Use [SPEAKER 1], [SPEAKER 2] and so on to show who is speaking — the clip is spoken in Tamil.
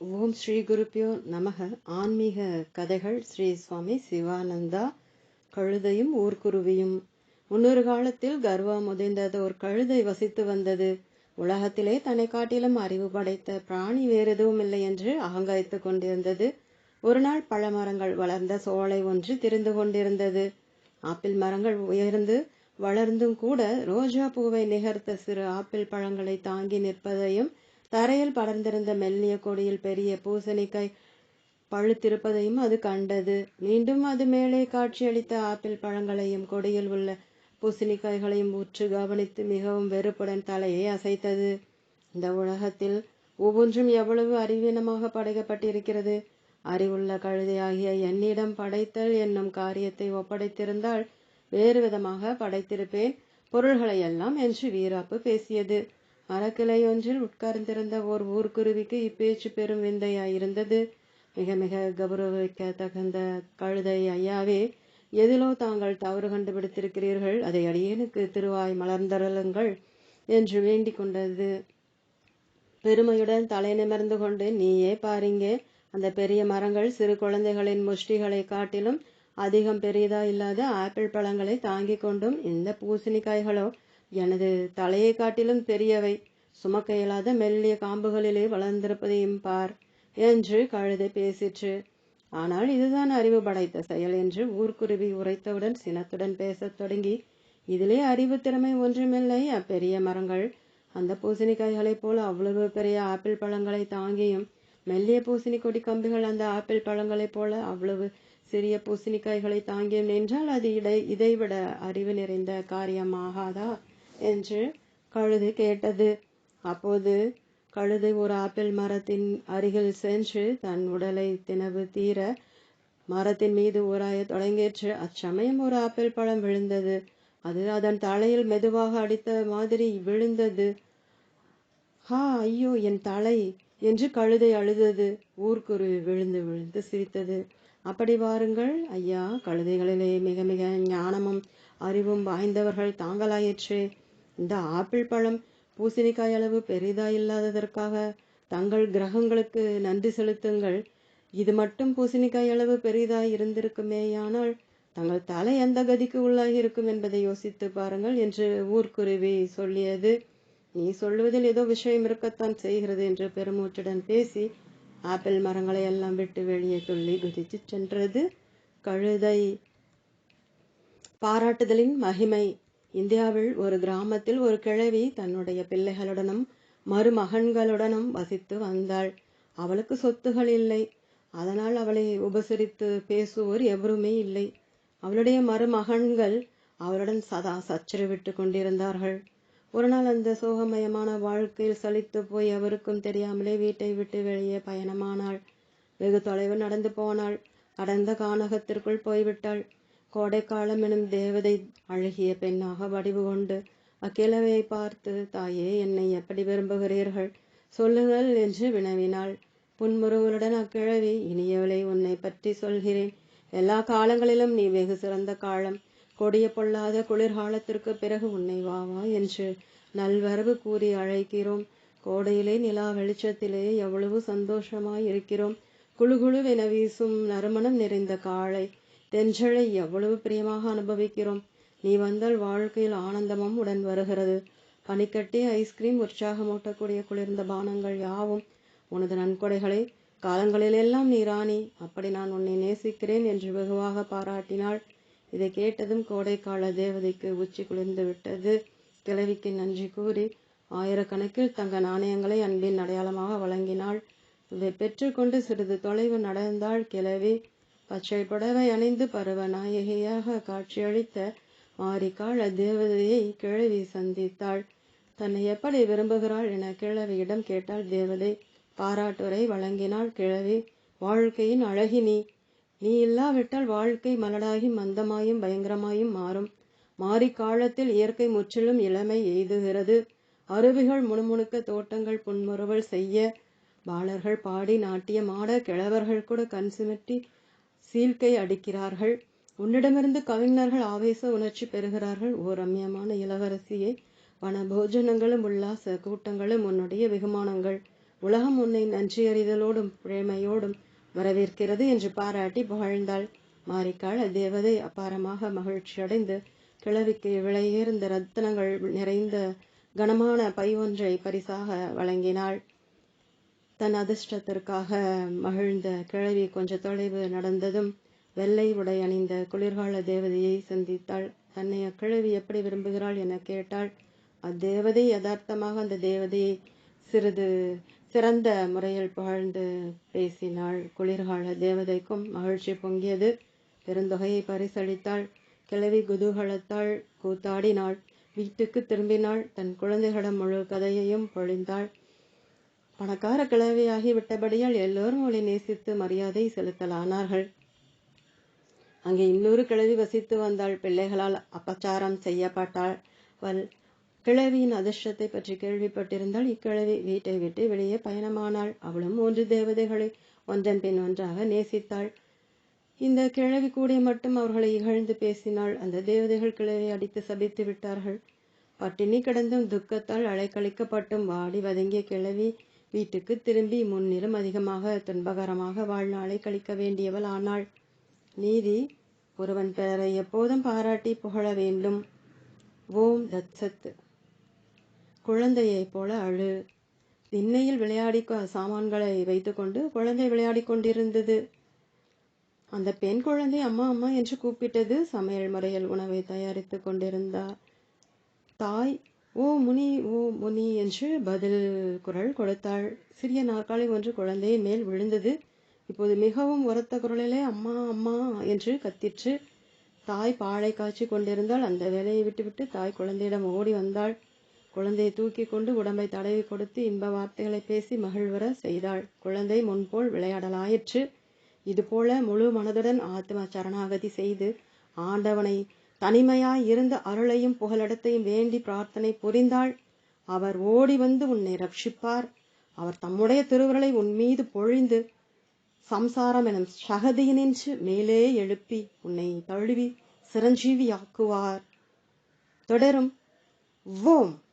[SPEAKER 1] ஓம் ஸ்ரீ குருப்பியோ நமக. ஆன்மீக கதைகள் ஸ்ரீ சுவாமி சிவானந்தா கழுதையும் ஊர்க்குருவியும். முன்னொரு காலத்தில் கர்வா முதைந்தது ஒரு கழுதை வசித்து வந்தது. உலகத்திலே தன்னை காட்டிலும் அறிவு படைத்த பிராணி வேறு எதுவும் இல்லை என்று அகங்காய்த்து கொண்டிருந்தது. ஒரு நாள் பழமரங்கள் வளர்ந்த சோலை ஒன்று திரிந்து கொண்டிருந்தது. ஆப்பிள் மரங்கள் உயர்ந்து வளர்ந்தும் கூட ரோஜா பூவை நிகர்த்த சிறு ஆப்பிள் பழங்களை தாங்கி நிற்பதையும் தரையில் படர்ந்திருந்த மெல்லிய கொடியில் பெரிய பூசணிக்காய் பழுத்திருப்பதையும் அது கண்டது. மீண்டும் அது மேலே காட்சியளித்த ஆப்பிள் பழங்களையும் கொடியில் உள்ள பூசணிக்காய்களையும் உற்று கவனித்து மிகவும் வெறுப்புடன் தலையை அசைத்தது. இந்த உலகத்தில் ஒவ்வொன்றும் எவ்வளவு அறிவீனமாக படைக்கப்பட்டிருக்கிறது? அறிவுள்ள கழுதையாகிய என்னிடம் படைத்தல் என்னும் காரியத்தை ஒப்படைத்திருந்தால் வேறு விதமாக படைத்திருப்பேன். பொருள்களை எல்லாம் என்று வீராப்பு பேசியது. மரக்கிளை ஒன்றில் உட்கார்ந்திருந்த ஓர் ஊர்க்குருவிக்கு இப்பேச்சு பெரும் விந்தையாயிருந்தது. மிக மிக கௌரவிக்க தகுந்த கழுதை ஐயாவே எதிலோ தாங்கள் தவறு கண்டுபிடித்திருக்கிறீர்கள் அதை அடியேனுக்கு திருவாய் மலர்ந்தருளுங்கள் என்று வேண்டிக் கொண்டது. பெருமையுடன் தலை நிமிர்ந்து கொண்டு நீயே பாருங்க அந்த பெரிய மரங்கள் சிறு குழந்தைகளின் முஷ்டிகளை காட்டிலும் அதிகம் பெரியதா இல்லாத ஆப்பிள் பழங்களை தாங்கிக் கொண்டும் இந்த பூசணிக்காய்களோ எனது தலையை காட்டிலும் பெரியவை. சுமக்க இயலாத மெல்லிய காம்புகளிலே வளர்ந்திருப்பதையும் பார் என்று கழுதை பேசிற்று. ஆனால் இதுதான் அறிவு படைத்த செயல் என்று ஊர்க்குருவி உரைத்தவுடன் சினத்துடன் பேசத் தொடங்கி இதிலே அறிவு திறமை ஒன்றுமில்லை அப்பெரிய மரங்கள். அந்த பூசணிக்காய்களைப் போல அவ்வளவு பெரிய ஆப்பிள் பழங்களை தாங்கியும் மெல்லிய பூசணி கொடி கம்பிகள் அந்த ஆப்பிள் பழங்களைப் போல அவ்வளவு சிறிய பூசணிக்காய்களை தாங்கியும் நின்றால் அது இடை இதைவிட அறிவு நிறைந்த காரியமாகாதா? என்று கழுது கேட்டது. அப்போது கழுதை ஒரு ஆப்பிள் மரத்தின் அருகில் சென்று தன் உடலை தினவு தீர மரத்தின் மீது உராய தொடங்கிற்று அச்சமயம் ஒரு ஆப்பிள் பழம் விழுந்தது. அது அதன் தலையில் மெதுவாக அடித்த மாதிரி விழுந்தது. ஹா ஐயோ என் தலை என்று கழுதை அழுதது. ஊர்க்குருவி விழுந்து விழுந்து சிரித்தது. அப்படி வாருங்கள் ஐயா. கழுதைகளிலே மிக மிக ஞானமும் அறிவும் வாய்ந்தவர்கள் தாங்களாயிற்றே. இந்த ஆப்பிள் பழம் பூசணிக்காய் அளவு பெரிதா இல்லாததற்காக தங்கள் கிரகங்களுக்கு நன்றி செலுத்துங்கள். இது மட்டும் பூசணிக்காய் அளவு பெரிதாய் இருந்திருக்குமேயானால் தங்கள் தலை எந்த கதிக்கு உள்ளாகி இருக்கும் என்பதை யோசித்து பாருங்கள் என்று ஊர்க்குருவி சொல்லியது. நீ சொல்லுவதில் ஏதோ விஷயம் இருக்கத்தான் செய்கிறது என்று பெருமூச்சுடன் பேசி ஆப்பிள் மரங்களை எல்லாம் விட்டு வெளியே துள்ளி குதித்து சென்றது. கழுதை பாராட்டுதலின் மகிமை. இந்தியாவில் ஒரு கிராமத்தில் ஒரு கிழவி தன்னுடைய பிள்ளைகளுடனும் மருமகன்களுடனும் வசித்து வந்தாள். அவளுக்கு சொத்துகள் இல்லை. அதனால் அவளை உபசரித்து பேசுவோர் எவருமே இல்லை. அவளுடைய மருமகன்கள் அவளுடன் சதா சச்சரி விட்டு கொண்டிருந்தார்கள். ஒரு நாள் அந்த சோகமயமான வாழ்க்கையில் சலித்து போய் அவருக்கும் தெரியாமலே வீட்டை விட்டு வெளியே பயணமானாள். வெகு தொலைவு நடந்து போனாள். அடர்ந்த கானகத்திற்குள் போய்விட்டாள். கோடைக்காலம் எனும் தேவதை அழகிய பெண்ணாக வடிவு கொண்டு அக்கிழவையை பார்த்து தாயே என்னை எப்படி விரும்புகிறீர்கள்? சொல்லுங்கள் என்று வினவினாள். புன்முறுவலுடன் அக்கிழவி இனியவளை உன்னை பற்றி சொல்கிறேன். எல்லா காலங்களிலும் நீ வெகு சிறந்த காலம். கொடிய பொல்லாத குளிர்காலத்திற்கு பிறகு உன்னை வா வா என்று நல்வரவு கூறி அழைக்கிறோம். கோடையிலே நிலா வெளிச்சத்திலே எவ்வளவு சந்தோஷமாய் இருக்கிறோம். குழு குழுவென வீசும் நறுமணம் நிறைந்த காளை டென்ஷனை எவ்வளவு பிரியமாக அனுபவிக்கிறோம். நீ வந்தால் வாழ்க்கையில் ஆனந்தமும் உடன் வருகிறது. பனிக்கட்டி ஐஸ்கிரீம் உற்சாகமூட்டக்கூடிய குளிர்ந்த பானங்கள் யாவும் உனது நன்கொடைகளை காலங்களிலெல்லாம் நீ ராணி. அப்படி நான் உன்னை நேசிக்கிறேன் என்று வெகுவாக பாராட்டினாள். இதை கேட்டதும் கோடைக்கால தேவதைக்கு உச்சி குளிர்ந்து விட்டது. கிழவிக்கு நன்றி கூறி ஆயிரக்கணக்கில் தங்க நாணயங்களை அன்பின் அடையாளமாக வழங்கினாள். இதை பெற்றுக்கொண்டு சிறிது தொலைவு நடந்தாள் கிழவி. பச்சை புடவை அணிந்து பருவ நாயகியாக காட்சியளித்த மாரிக்காள் தேவதையை கிழவி சந்தித்தாள். தன்னை எப்படி விரும்புகிறாள் என கிழவியிடம் கேட்டாள் தேவதை. பாராட்டுரை வழங்கினாள் கிழவி. வாழ்க்கையின் அழகி நீ. இல்லாவிட்டால் வாழ்க்கை மலடாகி மந்தமாயும் பயங்கரமாயும் மாறும். மாறி காலத்தில் இயற்கை முற்றிலும் இளமை எய்துகிறது. அருவிகள் முணுமுணுக்க தோட்டங்கள் புன்முறுவல் செய்ய. பாலர்கள் பாடி நாட்டியமாட கிழவர்கள் கூட கண் சிமிட்டி சீல்கை அடிக்கிறார்கள். உன்னிடமிருந்து கவிஞர்கள் ஆவேச உணர்ச்சி பெறுகிறார்கள். ஓர் ரம்யமான இளவரசியை வன போஜனங்களும் உல்லாச கூட்டங்களும் உன்னுடைய வெகுமானங்கள். உலகம் உன்னை நன்றியறிதலோடும் பிரேமையோடும் வரவேற்கிறது என்று பாராட்டி புகழ்ந்தாள். மாரிக்காள் அத்தேவதை அபாரமாக மகிழ்ச்சியடைந்து கிழவிக்கு விலையேர்ந்த ரத்தனங்கள் நிறைந்த கனமான பை ஒன்றை பரிசாக வழங்கினாள். தன் அதிர்ஷ்டத்திற்காக மகிழ்ந்த கிழவி கொஞ்ச தொலைவு நடந்ததும் வெள்ளை உடை அணிந்த குளிர்கால தேவதையை சந்தித்தாள். தன்னை அக்கிழவி எப்படி விரும்புகிறாள்? என கேட்டாள். அத்தேவதை யதார்த்தமாக அந்த தேவதையை சிறிது சிறந்த முறையில் புகழ்ந்து பேசினாள். குளிர்கால தேவதைக்கும் மகிழ்ச்சி பொங்கியது. பெருந்தொகையை பரிசளித்தாள். கிழவி குதூகலத்தாள் கூத்தாடினாள். வீட்டுக்கு திரும்பினாள். தன் குழந்தைகளிடம் முழு கதையையும் பொழிந்தாள். பணக்கார கிழவியாகி விட்டபடியால் எல்லோரும் அவளை நேசித்து மரியாதை செலுத்தலானார்கள். அங்கே இன்னொரு கிழவி வசித்து வந்தாள். பிள்ளைகளால் அபச்சாரம் செய்யப்பட்டாள். வல் கிழவியின் அதிர்ஷ்டத்தை பற்றி கேள்விப்பட்டிருந்தால் இக்கிழவி வீட்டை விட்டு வெளியே பயணமானாள். அவளும் மூன்று தேவதைகளை ஒன்றன் பின் ஒன்றாக நேசித்தாள். இந்த கிழவி கூடிய மட்டும் அவர்களை இகழ்ந்து பேசினாள். அந்த தேவதைகள் கிழவி அடித்து சபித்து விட்டார்கள். பட்டினி கிடந்தும் துக்கத்தால் அலைக்கழிக்கப்பட்டும் வாடி வதங்கிய கிழவி வீட்டுக்கு திரும்பி முன்னிலும் அதிகமாக துன்பகரமாக வாழ்நாளை கழிக்க வேண்டியவள் ஆனாள். நீதி ஒருவன் பெயரை எப்போதும் பாராட்டி புகழ வேண்டும். ஓம் தத்சத் குழந்தையைப் போல அழு. திண்ணையில் விளையாடி சாமான்களை வைத்துக்கொண்டு குழந்தை விளையாடி கொண்டிருந்தது. அந்த பெண் குழந்தை அம்மா அம்மா என்று கூப்பிட்டது சமையல் முறையில் உணவை தயாரித்து கொண்டிருந்தார் தாய் ஓ முனி ஓ முனி என்று பதில் குரல் கொடுத்தாள். சிறிய நாற்காலி ஒன்று குழந்தையின் மேல் விழுந்தது. இப்போது மிகவும் உரத்த குரலிலே அம்மா அம்மா என்று கத்திற்று தாய் பாலை காய்ச்சி கொண்டிருந்தால் அந்த வேலையை விட்டுவிட்டு தாய் குழந்தையிடம் ஓடி வந்தாள். குழந்தையை தூக்கி கொண்டு உடம்பை தடவி கொடுத்து இன்ப வார்த்தைகளை பேசி மகிழ்வர செய்தாள். குழந்தை முன்போல் விளையாடலாயிற்று. இதுபோல முழு மனதுடன் ஆத்ம சரணாகதி செய்து ஆண்டவனை தனிமையாய் இருந்த அருளையும் புகலிடத்தையும் வேண்டி பிரார்த்தனை புரிந்தாள். அவர் ஓடி வந்து உன்னை ரட்சிப்பார். அவர் தம்முடைய திருவுருளை உன் மீது பொழிந்து சம்சாரம் எனும் சகதியினின்று மேலே எழுப்பி உன்னை தழுவி சிரஞ்சீவியாக்குவார். தொடரும். ஓம்.